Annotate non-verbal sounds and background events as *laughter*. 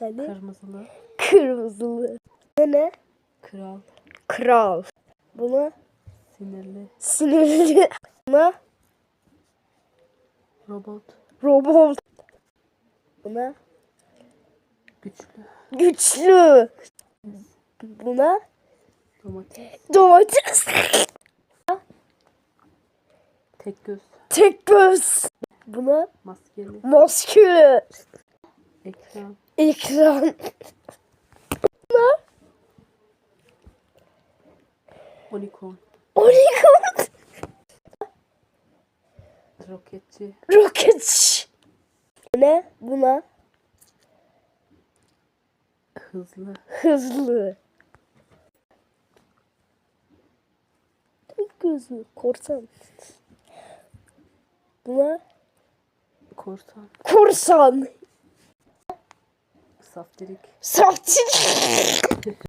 Hadi. Kırmızılı. Kırmızılı. Bu ne? Kral. Kral. Buna Sinirli. sinirli. *laughs* Buna Robot. robot. Buna Güçlü. güçlü. Buna Domates. domates. Tek göz. Tek göz. Buna Maskeli. maskeli. Ekran. Ekran. Unicorn. Unicorn. Roketçi. Roket. Ne? Buna Hızlı. hızlı. Tek gözlü. Korsan. Buna Korsan. korsan. Saftirik. Saftirik. *laughs*